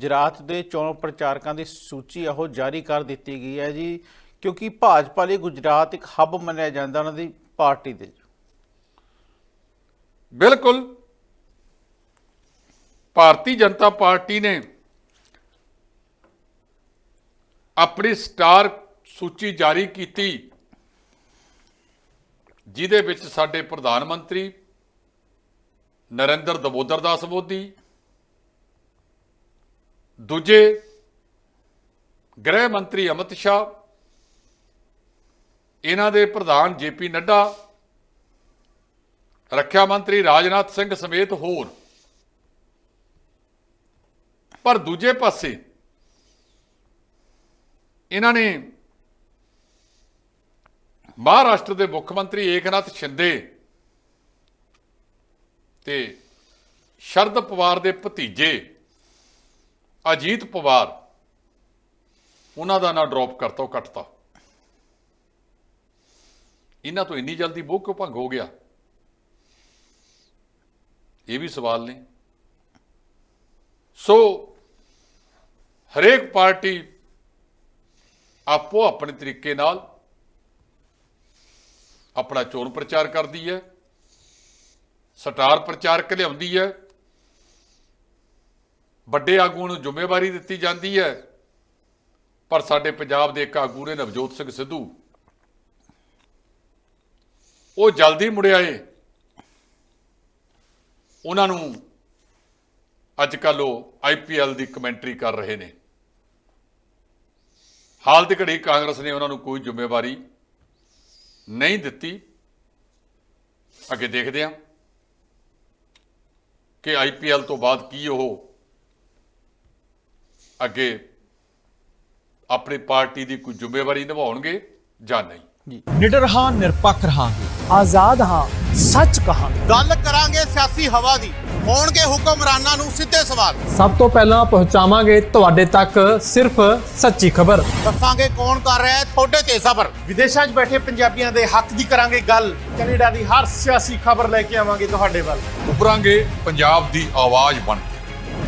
ਗੁਜਰਾਤ ਦੇ ਚੋਣ ਪ੍ਰਚਾਰਕਾਂ ਦੀ ਸੂਚੀ ਉਹ ਜਾਰੀ ਕਰ ਦਿੱਤੀ ਗਈ ਹੈ ਜੀ, ਕਿਉਂਕਿ ਭਾਜਪਾ ਲਈ ਗੁਜਰਾਤ ਇੱਕ ਹੱਬ ਮੰਨਿਆ ਜਾਂਦਾ ਉਹਨਾਂ ਦੀ ਪਾਰਟੀ ਦੇ। ਬਿਲਕੁਲ। ਭਾਰਤੀ ਜਨਤਾ ਪਾਰਟੀ ਨੇ ਆਪਣੀ ਸਟਾਰ ਸੂਚੀ ਜਾਰੀ ਕੀਤੀ, ਜਿਹਦੇ ਵਿੱਚ ਸਾਡੇ ਪ੍ਰਧਾਨ ਮੰਤਰੀ ਨਰਿੰਦਰ ਦਮੋਦਰ ਦਾਸ ਮੋਦੀ ਦੂਜੇ ਗ੍ਰਹਿ ਮੰਤਰੀ ਅਮਿਤ ਸ਼ਾਹ, ਇਹਨਾਂ ਦੇ ਪ੍ਰਧਾਨ ਜੇਪੀ ਨੱਡਾ, ਰੱਖਿਆ ਮੰਤਰੀ ਰਾਜਨਾਥ ਸਿੰਘ ਸਮੇਤ ਹੋਰ। ਪਰ ਦੂਜੇ ਪਾਸੇ ਇਹਨਾਂ ਨੇ ਮਹਾਰਾਸ਼ਟਰ ਦੇ ਮੁੱਖ ਮੰਤਰੀ ਏਕਨਾਥ ਸ਼ਿੰਦੇ ਤੇ ਸ਼ਰਦ ਪਵਾਰ ਦੇ ਭਤੀਜੇ ਅਜੀਤ ਪਵਾਰ। ਉਹਨਾਂ ਦਾ ਨਾਂ ਡ੍ਰੌਪ ਕਰਤਾ, ਉਹ ਕੱਟਤਾ। ਇਹਨਾਂ ਤੋਂ ਇੰਨੀ ਜਲਦੀ ਮੋਹ ਕਿਉਂ ਭੰਗ ਹੋ ਗਿਆ? ਇਹ ਵੀ ਸਵਾਲ ਨੇ। ਸੋ, ਹਰੇਕ ਪਾਰਟੀ ਆਪੋ ਆਪਣੇ ਤਰੀਕੇ ਨਾਲ ਆਪਣਾ ਚੋਣ ਪ੍ਰਚਾਰ ਕਰਦੀ ਹੈ, ਸਟਾਰ ਪ੍ਰਚਾਰਕ ਲਿਆਉਂਦੀ ਹੈ। ਵੱਡੇ ਆਗੂ ਨੂੰ ਜ਼ਿੰਮੇਵਾਰੀ ਦਿੱਤੀ ਜਾਂਦੀ ਹੈ। ਪਰ ਸਾਡੇ ਪੰਜਾਬ ਦੇ ਇੱਕ ਆਗੂ ਨੇ ਨਵਜੋਤ ਸਿੰਘ ਸਿੱਧੂ। ਉਹ ਜਲਦੀ ਮੁੜਿਆ ਏ ਉਹਨਾਂ ਨੂੰ ਅੱਜ ਕੱਲ ਉਹ ਆਈਪੀਐਲ ਦੀ ਕਮੈਂਟਰੀ ਕਰ ਰਹੇ ਨੇ। ਹਾਲ ਦੀ ਘੜੀ ਕਾਂਗਰਸ ਨੇ ਉਹਨਾਂ ਨੂੰ ਕੋਈ ਜ਼ਿੰਮੇਵਾਰੀ ਨਹੀਂ ਦਿੱਤੀ। ਅੱਗੇ ਦੇਖਦੇ ਹਾਂ ਕਿ ਆਈਪੀਐਲ ਤੋਂ ਬਾਅਦ ਕੀ ਉਹ ਅੱਗੇ ਆਪਣੀ ਪਾਰਟੀ ਦੀ ਕੋਈ ਜ਼ਿੰਮੇਵਾਰੀ ਨਿਭਾਉਣਗੇ ਜਾਂ ਨਹੀਂ? ਨਿਡਰ ਹਾਂ ਨਿਰਪੱਖ ਰਹਾਂਗੇ। ਆਜ਼ਾਦ ਹਾਂ ਸੱਚ ਕਹਾਂਗੇ। ਗੱਲ ਕਰਾਂਗੇ ਸਿਆਸੀ ਹਵਾ ਦੀ। ਹੋਣਗੇ ਹੁਕਮਰਾਨਾਂ ਨੂੰ ਸਿੱਧੇ ਸਵਾਲ। ਸਭ ਤੋਂ ਪਹਿਲਾਂ ਪਹੁੰਚਾਵਾਂਗੇ ਤੁਹਾਡੇ ਤੱਕ ਸਿਰਫ ਸੱਚੀ ਖਬਰ। ਦੱਸਾਂਗੇ ਕੌਣ ਕਰ ਰਿਹਾ ਹੈ ਤੁਹਾਡੇ ਤੇ ਸਬਰ। ਵਿਦੇਸ਼ਾਂ 'ਚ ਬੈਠੇ ਪੰਜਾਬੀਆਂ ਦੇ ਹੱਕ ਦੀ ਕਰਾਂਗੇ ਗੱਲ। ਕੈਨੇਡਾ ਦੀ ਹਰ ਸਿਆਸੀ ਖਬਰ ਲੈ ਕੇ ਆਵਾਂਗੇ ਤੁਹਾਡੇ ਵੱਲ। ਉਭਰਾਂਗੇ ਪੰਜਾਬ ਦੀ ਆਵਾਜ਼ ਬਣ